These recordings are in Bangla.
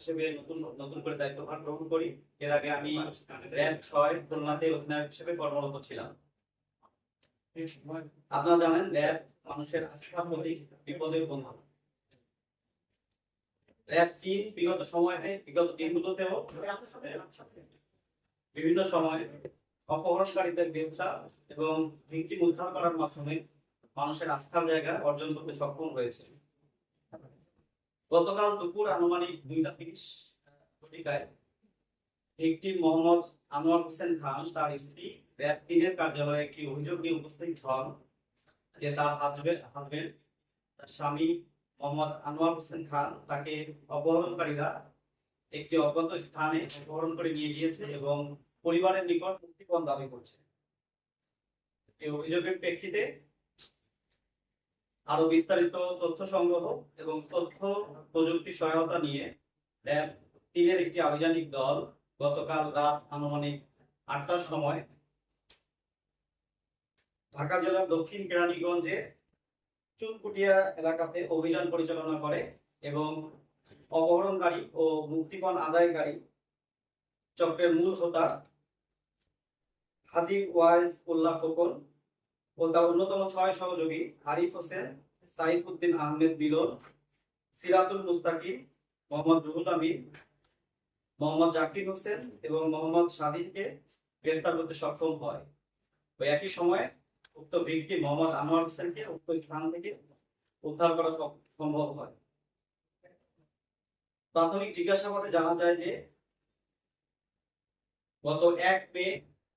হিসেবে নতুন নতুন করে দায়িত্বভার গ্রহণ করি। এর আগে আমি র্যাব ছয়, খুলনাতে অধিনায়ক হিসেবে কর্মরত ছিলাম। আপনারা জানেন, র্যাব মানুষের আস্থা প্রতীক বিপদের বন্ধু র্যাব তিন বিগত সময়ে, বিগত দিনগুলোতেও, বিভিন্ন সময় অপহরণকারীদের গ্রেফতার এবং ভিকটিম উদ্ধার করার মাধ্যমে মানুষের আস্থার জায়গা অর্জন করতে সক্ষম হয়েছে। গতকাল দুপুর আনুমানিক দুইটা তিরিশ একটি মোহাম্মদ আনোয়ার হোসেন খান, তার স্ত্রী র্যাব তিনের কার্যালয়ে একটি অভিযোগ নিয়ে উপস্থিত হন যে তার তার স্বামী মোহাম্মদ আনোয়ার হোসেন খান তাকে অপহরণকারীরা একটি অজ্ঞাত স্থানে অপহরণ করে নিয়ে গিয়েছে এবং পরিবারের নিকট মুক্তিপণ দাবি করছে। এই অভিযোগের প্রেক্ষিতে আরও বিস্তারিত তথ্য সংগ্রহ এবং তথ্য প্রযুক্তি সহায়তা নিয়ে র্যাব তিনের একটি আভিযানিক দল গতকাল রাত আনুমানিক আটটার সময় ঢাকা জেলার দক্ষিণ কেরানীগঞ্জে চুনকুটিয়া এলাকাতে অভিযান পরিচালনা করে এবং অপহরণকারী ও মুক্তিপণ আদায়কারী চক্রের মূল হোতা হাজি ওয়াইজ উল্লাহ খোকন ও তার অন্যতম ছয় সহযোগী আরিফ হোসেন সাইফ উদ্দিন আহমেদ বিলন সিরাতুল মুস্তাকিম, মোহাম্মদ রুহুল আমিন, মোহাম্মদ জাকির হোসেন এবং মোহাম্মদ স্বাধীনকে গ্রেফতার করতে সক্ষম হয়। ওই একই সময়ে উক্ত ভিকটি মোহাম্মদ আনোয়ার হোসেনকে উক্ত স্থান থেকে উদ্ধার করা সম্ভব হয়। প্রাথমিক জিজ্ঞাসাবাদে জানা যায় যে গত এক মে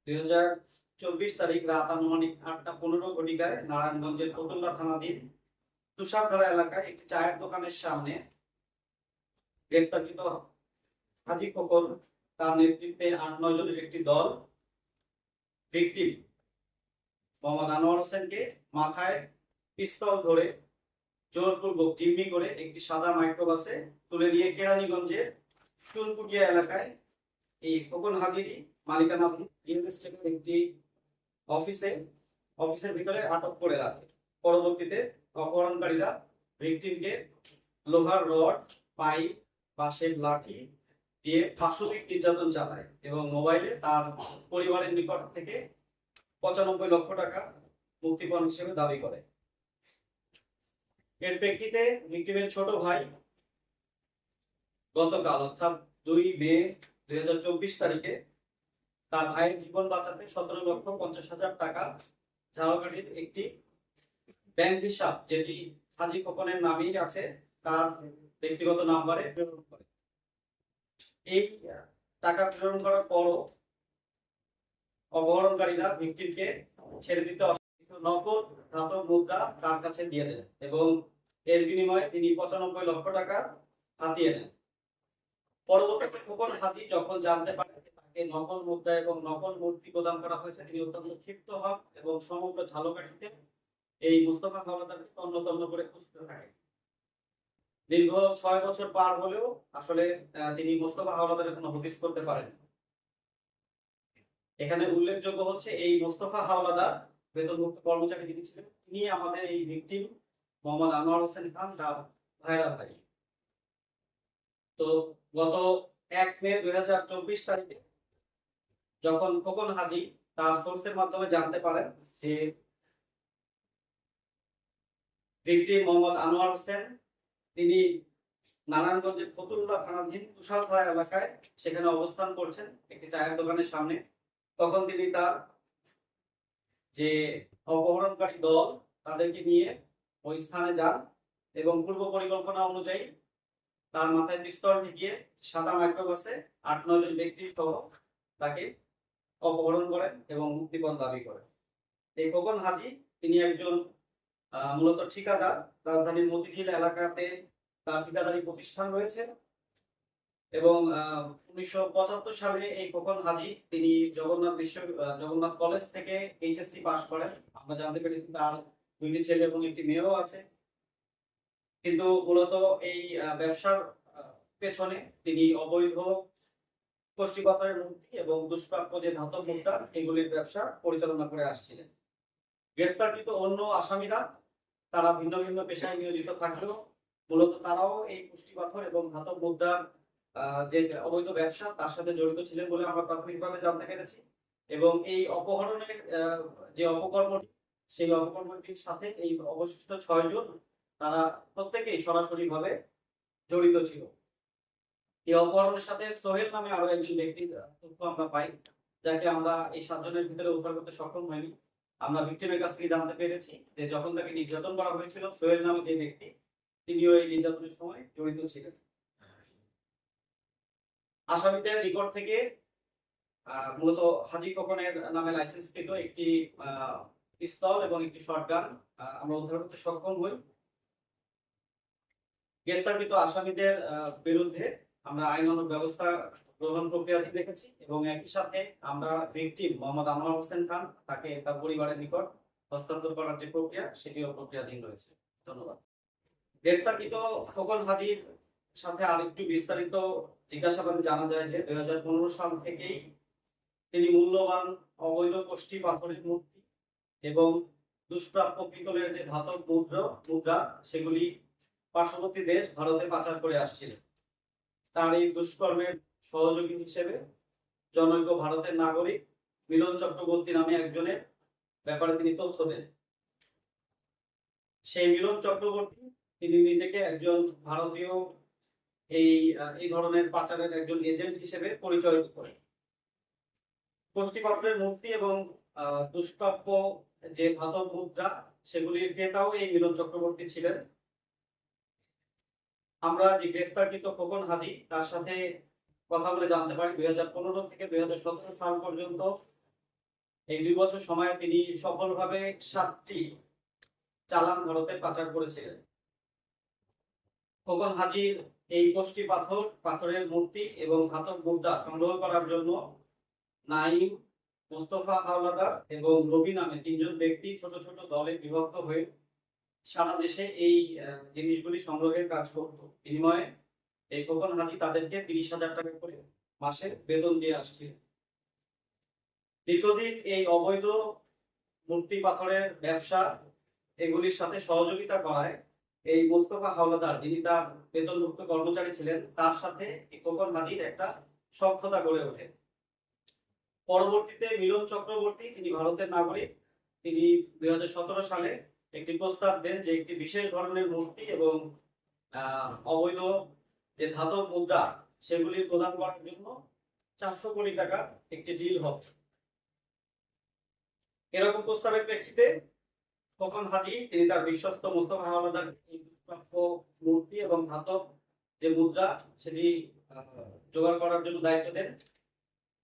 দুই হাজার চব্বিশ তারিখ রাত আনুমানিক আটটা পনেরো ঘটিকায় নারায়ণগঞ্জের ফতুল্লা থানাধীন তুষারধারা এলাকায় একটি চায়ের দোকানের সামনে গ্রেপ্তারকৃত হাজি খোকন তার নেতৃত্বে আট নয় জনের একটি দল ভিকটিম মোহাম্মদ আনোয়ার হোসেনকে মাথায় পিস্তল ধরে জোরপূর্বক জিম্মি করে একটি সাদা মাইক্রোবাসে তুলে নিয়ে কেরানীগঞ্জের চুনকুটিয়া এলাকায় এই খোকন হাজিরি মালিকানাধীন রিয়েল এস্টেটের একটি অফিসে, অফিসের ভিতরে আটক করে রাখে। পরবর্তীতে অপহরণকারীরা ভিকটিমকে লোহার রড, পাইপ বাঁশের লাঠি দিয়ে পাশবিক নির্যাতন চালায় এবং মোবাইলে তার পরিবারের নিকট থেকে পঁচানব্বই লক্ষ টাকা মুক্তিপণ হিসেবে দাবি করে। এর প্রেক্ষিতে ভিকটিমের ছোট ভাই গতকাল, অর্থাৎ দুই মে দুই হাজার চব্বিশ তারিখে তার ভাইয়ের জীবন বাঁচাতে সতেরো লক্ষ পঞ্চাশ হাজার টাকা ঝাড়খণ্ডের একটি ব্যাংক হিসাব, যেটি হাজি খোকনের নামেই আছে, তার ব্যক্তিগত নাম্বারে প্রেরণ করে এই টাকা প্রেরণ করার পরও অপহরণকারীরা ভিকটিমকে ছেড়ে দিতে কিছু নগদ ধাতব মুদ্রা তার কাছে দিয়ে দেন এবং এর বিনিময়ে তিনি পঁচানব্বই লক্ষ টাকা হাতিয়ে নেন। পরবর্তীতে খোকন হাজি যখন জানতে পারেন তাকে নকল মুদ্রা এবং নকল মূর্তি প্রদান করা হয়েছে, তিনি অত্যন্ত ক্ষিপ্ত হন এবং সমগ্র ঝালকাঠিতে এই মুস্তফা হাওলাদারকে তন্ন তন্ন করে খুঁজতে থাকে। দীর্ঘ ছয় বছর পার হলেও আসলে তিনি মোস্তফা হাওলাদারের কোনো হদিস করতে পারেন এখানে উল্লেখযোগ্য হচ্ছে, এই মোস্তফা হাওলাদার বেতনভুক্ত কর্মচারী যিনি ছিলেন, তিনি আমাদের এই ভিকটিম মোহাম্মদ আনোয়ার হোসেন খান তার ভাইরা ভাই। তো গত এক মে দুই হাজার চব্বিশ তারিখে যখন খোকন হাজি তার সোর্সের মাধ্যমে জানতে পারেন যে ভিকটিম মোহাম্মদ আনোয়ার হোসেন, তিনি নারায়ণগঞ্জের ফতুল্লা থানাধীন তুষারধারা এলাকায় সেখানে অবস্থান করছেন একটি চায়ের দোকানের সামনে। তখন তিনি তার যে অপহরণকারী দল, তাদেরকে নিয়ে ওই স্থানে যান এবং পূর্ব পরিকল্পনা অনুযায়ী তার মাথায় পিস্তল ঠেকিয়ে সাদা মাইক্রোবাসে আট, নয় জন ব্যক্তি সহ তাকে অপহরণ করেন এবং মুক্তিপণ দাবি করেন। এই খোকন হাজি, তিনি একজন মূলত ঠিকাদার। রাজধানীর মতিঝিল এলাকাতে তার ঠিকাদারি প্রতিষ্ঠান রয়েছে এবং উনিশশো পঁচাত্তর সালে এই খোকন হাজি তিনি জগন্নাথ বিশ্ব জগন্নাথ কলেজ থেকে এইচএসসি পাশ করেন। আমরা জানতে পেরেছি তার দুইটি ছেলে এবং একটি মেয়েও আছে। কিন্তু মূলত এই ব্যবসার পেছনে তিনি অবৈধ কোষ্ঠী পাথরের মূর্তি এবং দুষ্প্রাপ্য যে ধাতব মুদ্রা এগুলির ব্যবসা পরিচালনা করে আসছিলেন। গ্রেফতারকৃত অন্য আসামিরা তারা ভিন্ন ভিন্ন পেশায় নিয়োজিত থাকলেও মূলত তারাও এই পুষ্টি পাথর এবং ধাতব মুদ্রার যে অবৈধ ব্যবসা তার সাথে জড়িত ছিলেন বলে আমরা প্রাথমিকভাবে জানতে পেরেছি এবং এই অপহরণের যে অপকর্মটি, সেই অপকর্মটির সাথে এই অবশিষ্ট ছয়জন তারা প্রত্যেকেই সরাসরি ভাবে জড়িত ছিল। এই অপহরণের সাথে সোহেল নামে আরও একজন ব্যক্তির তথ্য আমরা পাই, যাকে আমরা এই সাতজনের ভিতরে উদ্ধার করতে সক্ষম হয়নি আমরা ভিক্টিমের কাছ থেকে জানতে পেরেছি যে যখন তাকে নির্যাতন করা হয়েছিল, সোহেল নামে যে ব্যক্তি, তিনিও এই নির্যাতনের সময় জড়িত ছিলেন। আসামিদের নিকট থেকে মূলত হাজি খোকনের নামে লাইসেন্সকৃত একটি পিস্তল এবং একটি শটগান আমরা উদ্ধার করতে সক্ষম হই। গ্রেফতারকৃত আসামিদের বিরুদ্ধে আমরা আইনানুগ ব্যবস্থা গ্রহণ প্রক্রিয়াধীন রেখেছি এবং একই সাথে আমরা ভিকটিম মোহাম্মদ আনোয়ার হোসেন খান, তাকে তার পরিবারের নিকট হস্তান্তর করার যে প্রক্রিয়া, সেটিও প্রক্রিয়াধীন রয়েছে। ধন্যবাদ। গ্রেফতারকৃত খোকন হাজির সাথে আরেকটু বিস্তারিত জিজ্ঞাসাবাদে জানা যায় যে দুই হাজার পনেরো সাল থেকেই তিনি মূল্যবান অবৈধ কোষ্ঠী পাথরের মূর্তি এবং দুষ্প্রাপ্য পিতলের যে ধাতব মুদ্রা মুদ্রা, সেগুলি পার্শ্ববর্তী দেশ ভারতে পাচার করে আসছিলেন। তার এই দুষ্কর্মের সহযোগী হিসেবে জনৈক ভারতের নাগরিক মিলন চক্রবর্তী নামে একজনের ব্যাপারে তিনি তথ্য দেন। সেই মিলন চক্রবর্তী, তিনি নিজেকে একজন ভারতীয় এই এই ধরনের পাচারের একজন এজেন্ট হিসেবে পরিচয় করেন। কোষ্ঠীপাত্রের মূর্তি এবং দুষ্প্রাপ্য যে ধাতব মুদ্রা, সেগুলির ক্রেতাও এই মিলন চক্রবর্তী ছিলেন। আমরা যে গ্রেফতারকৃত খোকন হাজি, তার সাথে কথা বলে জানতে পারি। দুই হাজার পনেরো থেকে দুই হাজার সতেরো সাল পর্যন্ত এই দুই বছর সময়ে তিনি সফলভাবে সাতটি চালান ভারতে পাচার করেছিলেন। খোকন হাজির এই কোষ্ঠী পাথর, পাথরের মূর্তি এবং ধাতব মুদ্রা সংগ্রহ করার জন্য নাইম মোস্তফা হাওলাদার এবং রবি নামে তিনজন ব্যক্তি ছোট ছোট দলে বিভক্ত হয়ে সারা দেশে এই জিনিসগুলি সংগ্রহের কাজ করত। বিনিময়ে এই খোকন হাজি তাদেরকে তিরিশ হাজার টাকা করে মাসে বেতন দিয়ে আসছিল। দীর্ঘদিন এই অবৈধ মূর্তি পাথরের ব্যবসা এগুলির সাথে সহযোগিতা করায় এই মোস্তফা হাওলাদার, যিনি তার বেতনভুক্ত কর্মচারী ছিলেন, তার সাথে খোকন হাজির একটা সক্ষতা গড়ে ওঠে। পরবর্তীতে মিলন চক্রবর্তী তিনি ভারতের নাগরিক, তিনি দুই হাজার সতেরো সালে একটি প্রস্তাব দেন যে একটি বিশেষ ধরনের মূর্তি এবং অবৈধ যে ধাতব মুদ্রা, সেগুলি প্রদান করার জন্য চারশো কোটি টাকা একটি ডিল হবে। এরকম প্রস্তাবের প্রেক্ষিতে খোকন হাজি, তিনি তার বিশ্বস্ত মুস্তফা হাওলাদার এই দুষ্প্রাপ্য মূর্তি এবং ধাতব যে মুদ্রা, সেটি জোগাড় করার জন্য দায়িত্ব দেন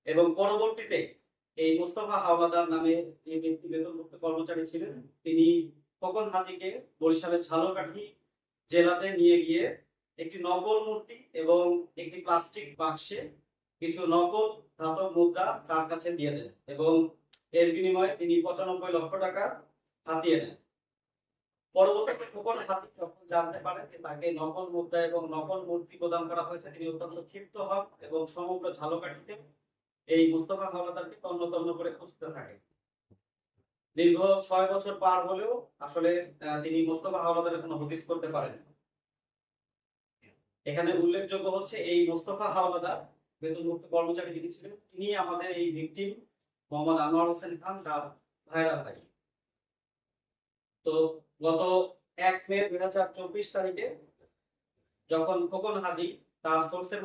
এবং পরবর্তীতে এই মুস্তফা হাওলাদার নামে যে ব্যক্তি বেতনভুক্ত কর্মচারী ছিলেন, তিনি খোকন হাজিকে বরিশালের ঝালকাঠি জেলাতে নিয়ে গিয়ে একটি নকল মূর্তি এবং একটি প্লাস্টিক বাক্সে কিছু নকল ধাতব মুদ্রা তার কাছে দিয়ে দেন এবং এর বিনিময়ে তিনি পঁচানব্বই লক্ষ টাকা হাতিয়ে নেন। পরবর্তীতে খোকন হাতি যখন জানতে পারেন যে তাকে নকল মুদ্রা এবং নকল মূর্তি প্রদান করা হয়েছে, তিনি অত্যন্ত ক্ষিপ্ত হন এবং সমগ্র ঝালকাঠিতে এই মুস্তফা হাওলাদারকে তন্ন তন্ন করে খুঁজতে থাকে দীর্ঘ ছয় বছর পার হলেও আসলে তিনি মোস্তফা হাওলাদারের কোনো হদিস করতে পারেন এখানে উল্লেখযোগ্য হচ্ছে এই মোস্তফা হাওলাদার বেতনমুক্ত কর্মচারী যিনি ছিলেন, তিনি আমাদের এই ভিকটিম মোহাম্মদ আনোয়ার হোসেন খান, তার ভাইরা ভাই। তো গত এক মে দুই হাজার চব্বিশ তারিখে যখন খোকন হাজি তার সোর্সের